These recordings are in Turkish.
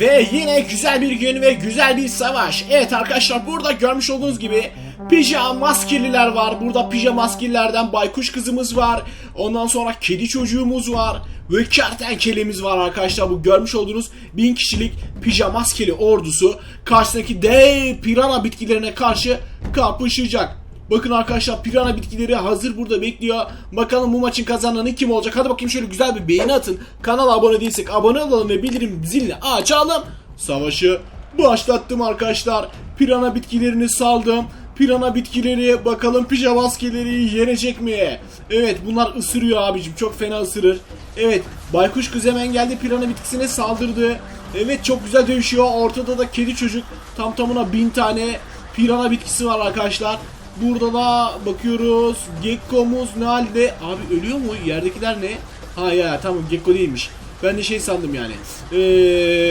Ve yine güzel bir gün ve güzel bir savaş. Evet arkadaşlar burada görmüş olduğunuz gibi pijama maskeliler var. Burada pijama maskelilerden baykuş kızımız var. Ondan sonra kedi çocuğumuz var. Ve kertenkelemiz var arkadaşlar. Bu görmüş olduğunuz bin kişilik pijama maskeli ordusu karşısındaki dev pirana bitkilerine karşı kapışacak. Bakın arkadaşlar pirana bitkileri hazır burada bekliyor. Bakalım bu maçın kazananı kim olacak? Hadi bakayım şöyle güzel bir beğeni atın. Kanala abone değilsek abone olalım ve bildirim zilini açalım. Savaşı başlattım arkadaşlar. Pirana bitkilerini saldım. Pirana bitkileri bakalım pijama maskeleri yenecek mi? Evet bunlar ısırıyor abicim çok fena ısırır. Evet baykuş kız hemen geldi pirana bitkisine saldırdı. Evet çok güzel dövüşüyor. Ortada da kedi çocuk tam tamına bin tane pirana bitkisi var arkadaşlar. Burada da bakıyoruz. Gekko'muz ne halde? Abi ölüyor mu? Yerdekiler ne? Ha ya tamam Gekko değilmiş. Ben de şey sandım yani. Ee,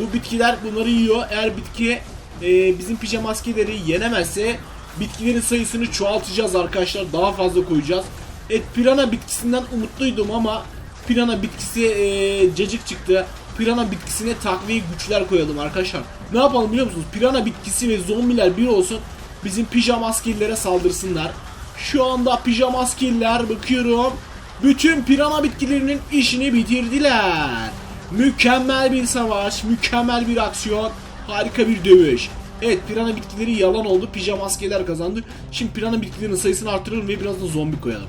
bu bitkiler bunları yiyor. Eğer bitki e, bizim pijama maskeleri yenemezse bitkilerin sayısını çoğaltacağız arkadaşlar. Daha fazla koyacağız. Evet pirana bitkisinden umutluydum ama pirana bitkisi e, cacık çıktı. Pirana bitkisine takviye güçler koyalım arkadaşlar. Ne yapalım biliyor musunuz? Pirana bitkisi ve zombiler bir olsun bizim pijama askerlere saldırsınlar. Şu anda pijama askerler bakıyorum. Bütün pirana bitkilerinin işini bitirdiler. Mükemmel bir savaş, mükemmel bir aksiyon, harika bir dövüş. Evet pirana bitkileri yalan oldu. Pijama askerler kazandı. Şimdi pirana bitkilerinin sayısını artıralım ve biraz da zombi koyalım.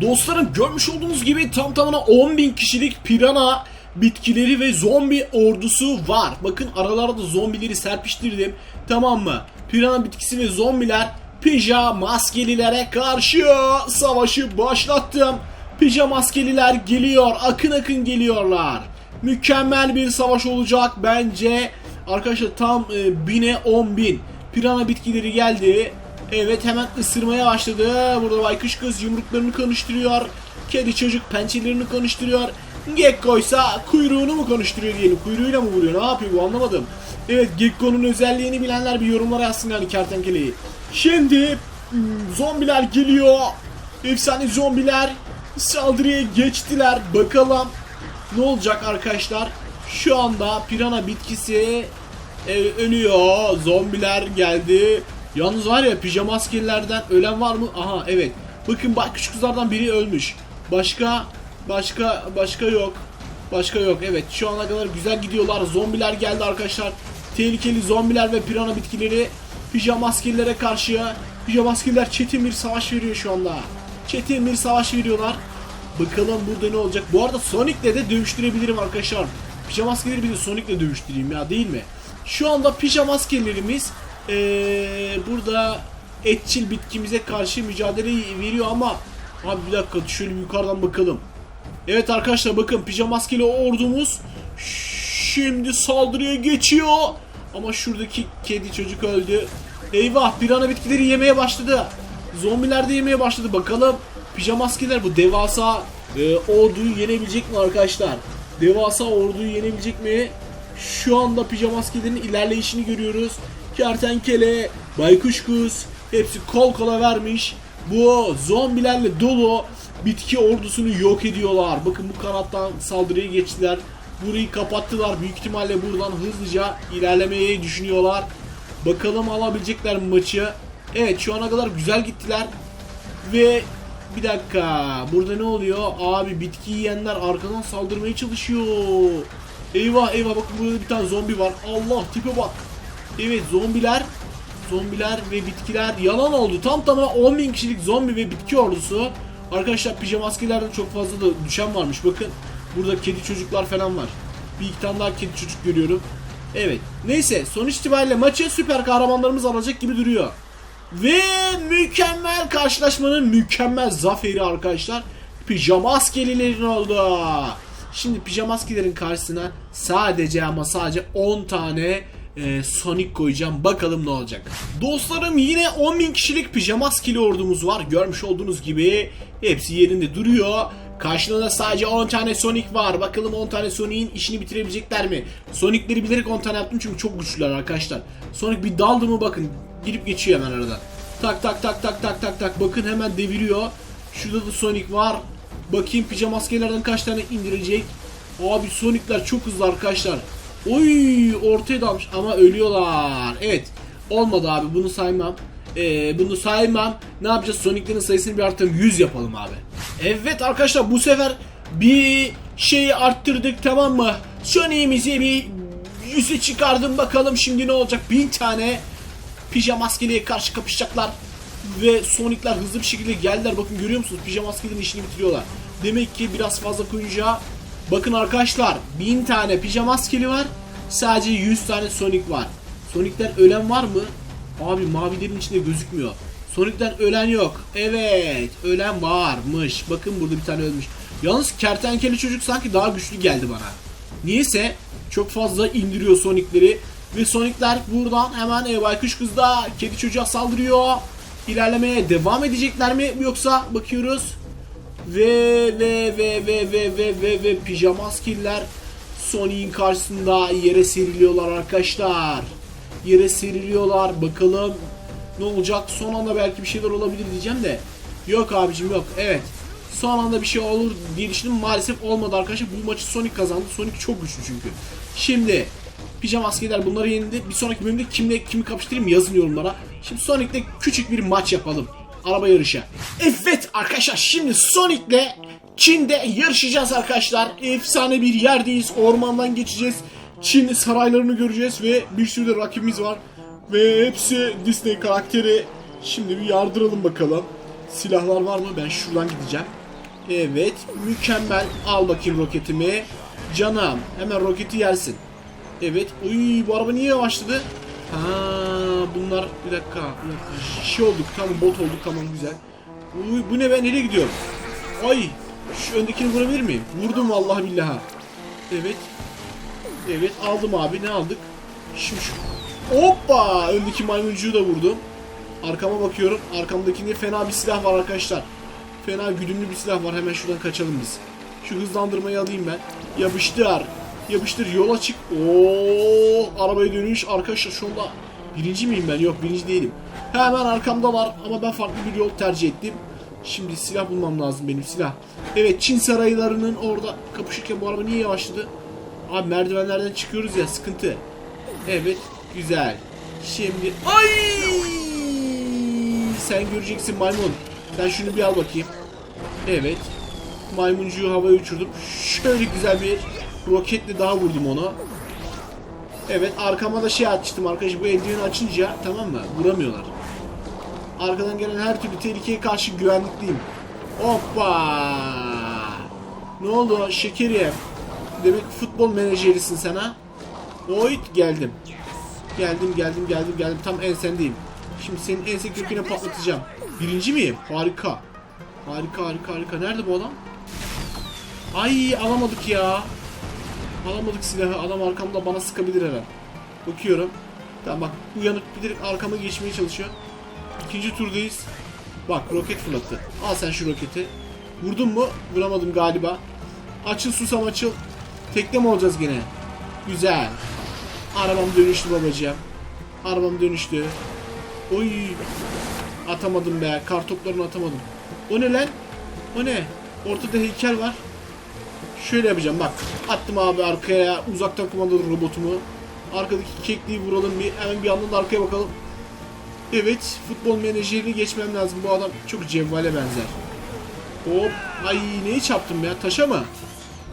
Dostlarım görmüş olduğunuz gibi tam tamına 10.000 kişilik pirana bitkileri ve zombi ordusu var. Bakın aralarda zombileri serpiştirdim. Tamam mı? Pirana bitkisi ve zombiler pijama maskelilere karşı savaşı başlattım. Pijama maskeliler geliyor. Akın akın geliyorlar. Mükemmel bir savaş olacak bence. Arkadaşlar tam e, bine 10 bin. Pirana bitkileri geldi. Evet hemen ısırmaya başladı. Burada baykuş kız yumruklarını konuşturuyor. Kedi çocuk pençelerini konuşturuyor. Gekko ise kuyruğunu mu konuşturuyor diyelim. Kuyruğuyla mı vuruyor? Ne yapıyor bu anlamadım. Evet Gekko'nun özelliğini bilenler bir yorumlara yazsın yani kertenkeleyi. Şimdi hmm, zombiler geliyor. Efsane zombiler saldırıya geçtiler. Bakalım ne olacak arkadaşlar? Şu anda pirana bitkisi e, ölüyor. Zombiler geldi. Yalnız var ya pijama askerlerden ölen var mı? Aha evet. Bakın bak küçük kızlardan biri ölmüş. Başka başka başka yok. Başka yok. Evet şu ana kadar güzel gidiyorlar. Zombiler geldi arkadaşlar. Tehlikeli zombiler ve pirana bitkileri pijama askerlere karşı pijama askerler çetin bir savaş veriyor şu anda. Çetin bir savaş veriyorlar. Bakalım burada ne olacak. Bu arada Sonic'le de dövüştürebilirim arkadaşlar. Pijama askerleri bir de Sonic'le dövüştüreyim ya değil mi? Şu anda pijama askerlerimiz ee, burada etçil bitkimize karşı mücadele veriyor ama abi bir dakika şöyle yukarıdan bakalım. Evet arkadaşlar bakın pijama maskeli ordumuz şimdi saldırıya geçiyor. Ama şuradaki kedi çocuk öldü. Eyvah pirana bitkileri yemeye başladı. Zombiler de yemeye başladı. Bakalım pijama maskeler bu devasa e, orduyu yenebilecek mi arkadaşlar? Devasa orduyu yenebilecek mi? Şu anda pijama maskelerin ilerleyişini görüyoruz. Kertenkele, baykuş kız hepsi kol kola vermiş. Bu zombilerle dolu bitki ordusunu yok ediyorlar. Bakın bu kanattan saldırıya geçtiler. Burayı kapattılar. Büyük ihtimalle buradan hızlıca ilerlemeyi düşünüyorlar. Bakalım alabilecekler mi maçı. Evet şu ana kadar güzel gittiler. Ve bir dakika burada ne oluyor? Abi bitki yiyenler arkadan saldırmaya çalışıyor. Eyvah eyvah bakın burada bir tane zombi var. Allah tipe bak. Evet zombiler zombiler ve bitkiler yalan oldu. Tam tamına 10.000 kişilik zombi ve bitki ordusu. Arkadaşlar pijama askerlerden çok fazla da düşen varmış. Bakın burada kedi çocuklar falan var. Bir iki tane daha kedi çocuk görüyorum. Evet. Neyse sonuç itibariyle maçı süper kahramanlarımız alacak gibi duruyor. Ve mükemmel karşılaşmanın mükemmel zaferi arkadaşlar. Pijama askerilerin oldu. Şimdi pijama askerilerin karşısına sadece ama sadece 10 tane e, Sonic koyacağım. Bakalım ne olacak. Dostlarım yine 10.000 kişilik pijama askeri ordumuz var. Görmüş olduğunuz gibi hepsi yerinde duruyor. Karşılığında sadece 10 tane Sonic var. Bakalım 10 tane Sonic'in işini bitirebilecekler mi? Sonic'leri bilerek 10 tane yaptım çünkü çok güçlüler arkadaşlar. Sonic bir daldı mı bakın. Girip geçiyor hemen arada. Tak tak tak tak tak tak tak. Bakın hemen deviriyor. Şurada da Sonic var. Bakayım pijama askerlerden kaç tane indirecek. Abi Sonic'ler çok hızlı arkadaşlar. Oy ortaya dalmış ama ölüyorlar. Evet olmadı abi bunu saymam. Ee, bunu saymam. Ne yapacağız? Sonic'lerin sayısını bir arttıralım. 100 yapalım abi. Evet arkadaşlar bu sefer bir şeyi arttırdık tamam mı? Sonic'imizi bir yüzü çıkardım bakalım şimdi ne olacak? 1000 tane pijama maskeliye karşı kapışacaklar. Ve Sonic'ler hızlı bir şekilde geldiler. Bakın görüyor musunuz? Pijama maskelerin işini bitiriyorlar. Demek ki biraz fazla koyunca Bakın arkadaşlar 1000 tane pijama maskeli var. Sadece 100 tane Sonic var. Sonic'ten ölen var mı? Abi mavilerin içinde gözükmüyor. Sonic'ten ölen yok. Evet, ölen varmış. Bakın burada bir tane ölmüş. Yalnız kertenkele çocuk sanki daha güçlü geldi bana. Niyeyse çok fazla indiriyor Sonic'leri. Ve Sonic'ler buradan hemen e, baykuş kız da kedi çocuğa saldırıyor. İlerlemeye devam edecekler mi? Yoksa bakıyoruz. Ve ve ve ve ve ve ve ve pijama skiller Sonic'in karşısında yere seriliyorlar arkadaşlar. Yere seriliyorlar. Bakalım ne olacak? Son anda belki bir şeyler olabilir diyeceğim de. Yok abicim yok. Evet. Son anda bir şey olur diye düşündüm. Maalesef olmadı arkadaşlar. Bu maçı Sonic kazandı. Sonic çok güçlü çünkü. Şimdi Pijama askerler bunları yenildi. Bir sonraki bölümde kimle kimi kapıştırayım yazın yorumlara. Şimdi Sonic'le küçük bir maç yapalım. Araba yarışı. Evet arkadaşlar şimdi Sonic'le Çin'de yarışacağız arkadaşlar. Efsane bir yerdeyiz. Ormandan geçeceğiz. Çin saraylarını göreceğiz ve bir sürü de rakibimiz var. Ve hepsi Disney karakteri. Şimdi bir yardıralım bakalım. Silahlar var mı? Ben şuradan gideceğim. Evet mükemmel. Al bakayım roketimi. Canım hemen roketi yersin. Evet. Uy bu araba niye yavaşladı? Ha bunlar bir dakika. Bir dakika. Şey olduk tamam bot olduk tamam güzel. Uy bu ne ben nereye gidiyorum? Ay şu öndekini vurabilir miyim? Vurdum vallahi billahi. Evet. Evet aldım abi ne aldık? Şimdi şu. Hoppa! Öndeki maymuncuğu da vurdum. Arkama bakıyorum. Arkamdakinde fena bir silah var arkadaşlar. Fena güdümlü bir silah var. Hemen şuradan kaçalım biz. Şu hızlandırmayı alayım ben. Yapıştır. Yapıştır yola çık. Oo, arabaya dönüş arkadaşlar şu anda birinci miyim ben? Yok birinci değilim. Hemen arkamdalar ama ben farklı bir yol tercih ettim. Şimdi silah bulmam lazım benim silah. Evet Çin saraylarının orada kapışırken bu araba niye yavaşladı? Abi merdivenlerden çıkıyoruz ya sıkıntı. Evet güzel. Şimdi ay sen göreceksin maymun. Sen şunu bir al bakayım. Evet. Maymuncuğu havaya uçurdum. Şöyle güzel bir roketle daha vurdum onu. Evet arkama da şey açtım arkadaşlar bu eldiveni açınca tamam mı vuramıyorlar. Arkadan gelen her türlü tehlikeye karşı güvenlikliyim. Hoppa! Ne oldu şekerim? Demek futbol menajerisin sen ha? Oyt geldim. Geldim geldim geldim geldim tam ensendeyim. Şimdi senin ense köküne patlatacağım. Birinci miyim? Harika. Harika harika harika. Nerede bu adam? Ay alamadık ya. Alamadık silahı. Adam arkamda bana sıkabilir her an. Bakıyorum. Tamam bak uyanık giderek arkama geçmeye çalışıyor. İkinci turdayız. Bak roket fırlattı. Al sen şu roketi. Vurdun mu? Vuramadım galiba. Açıl susam açıl. Tekne mi olacağız gene? Güzel. Arabam dönüştü babacığım. Arabam dönüştü. Oy. Atamadım be. Kartoplarını atamadım. O ne lan? O ne? Ortada heykel var. Şöyle yapacağım bak. Attım abi arkaya uzaktan kumandalı robotumu. Arkadaki kekliği vuralım bir. Hemen bir yandan da arkaya bakalım. Evet. Futbol menajerini geçmem lazım. Bu adam çok cevvale benzer. Hop. Ay neyi çarptım ya? Taşa mı?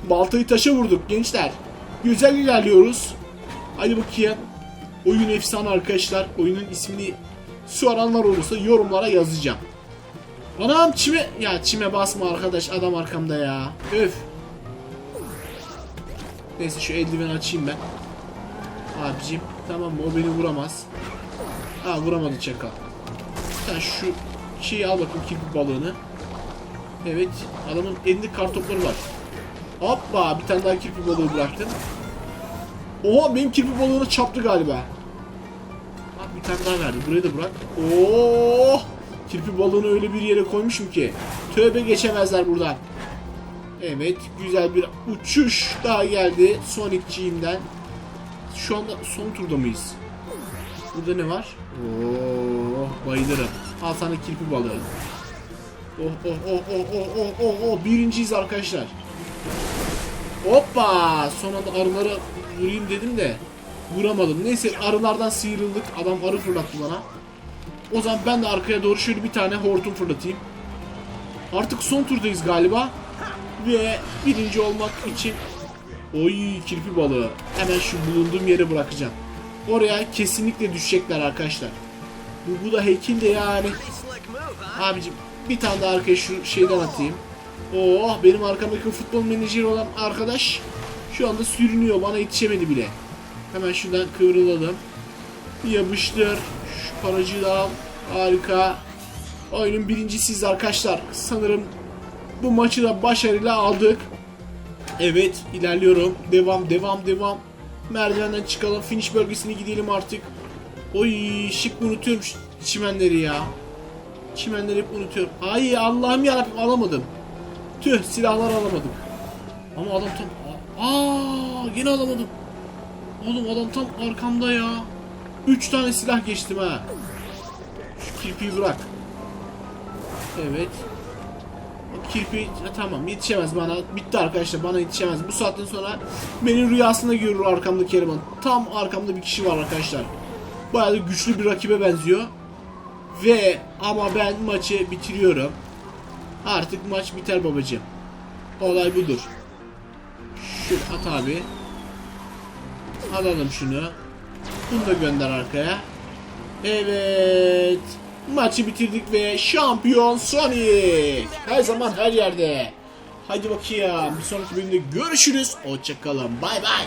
Baltayı taşa vurduk gençler. Güzel ilerliyoruz. Hadi bakayım. Oyun efsane arkadaşlar. Oyunun ismini soranlar olursa yorumlara yazacağım. Anam çime... Ya çime basma arkadaş adam arkamda ya. Öf. Neyse şu eldiveni açayım ben. Abicim tamam mı o beni vuramaz. Ha vuramadı çakal. Sen şu şeyi al bakayım kirpi balığını. Evet adamın elinde kartopları var. Hoppa bir tane daha kirpi balığı bıraktım. Oha benim kirpi balığına çarptı galiba. Bak bir tane daha verdi. Burayı da bırak. Oo! Kirpi balığını öyle bir yere koymuşum ki. Tövbe geçemezler buradan. Evet güzel bir uçuş daha geldi Sonic'ciğimden. Şu anda son turda mıyız? Burada ne var? Oo, bayılırım. Al sana kirpi balığı. Oh oh oh oh oh oh oh oh birinciyiz arkadaşlar. Hoppa! Son anda arıları vurayım dedim de vuramadım. Neyse arılardan sıyrıldık. Adam arı fırlattı bana. O zaman ben de arkaya doğru şöyle bir tane hortum fırlatayım. Artık son turdayız galiba. Ve birinci olmak için Oy kirpi balığı. Hemen şu bulunduğum yere bırakacağım. Oraya kesinlikle düşecekler arkadaşlar. Bu, bu da heykel de yani. Abicim bir tane daha arkaya şu şeyden atayım. Oh benim arkamdaki futbol menajeri olan arkadaş şu anda sürünüyor. Bana yetişemedi bile. Hemen şuradan kıvrılalım. Yapıştır. Şu paracığı da al. Harika. Oyunun birincisiyiz arkadaşlar. Sanırım bu maçı da başarıyla aldık. Evet ilerliyorum. Devam devam devam. Merdivenden çıkalım. Finish bölgesine gidelim artık. Oy şık unutuyorum çimenleri ya. Çimenleri hep unutuyorum. Ay Allah'ım yarabbim alamadım. Tüh silahlar alamadım. Ama adam tam... Aa yine alamadım. Oğlum adam tam arkamda ya. Üç tane silah geçtim ha. Şu kirpiyi bırak. Evet. O kirpi ha, tamam yetişemez bana. Bitti arkadaşlar bana yetişemez. Bu saatten sonra beni rüyasında görür arkamdaki eleman. Tam arkamda bir kişi var arkadaşlar. Bayağı güçlü bir rakibe benziyor. Ve ama ben maçı bitiriyorum. Artık maç biter babacığım. Olay budur. Şu at abi. Alalım şunu. Bunu da gönder arkaya. Evet. Maçı bitirdik ve şampiyon Sonic. Her zaman her yerde. Hadi bakayım. Bir sonraki bölümde görüşürüz. Hoşçakalın. Bay bay.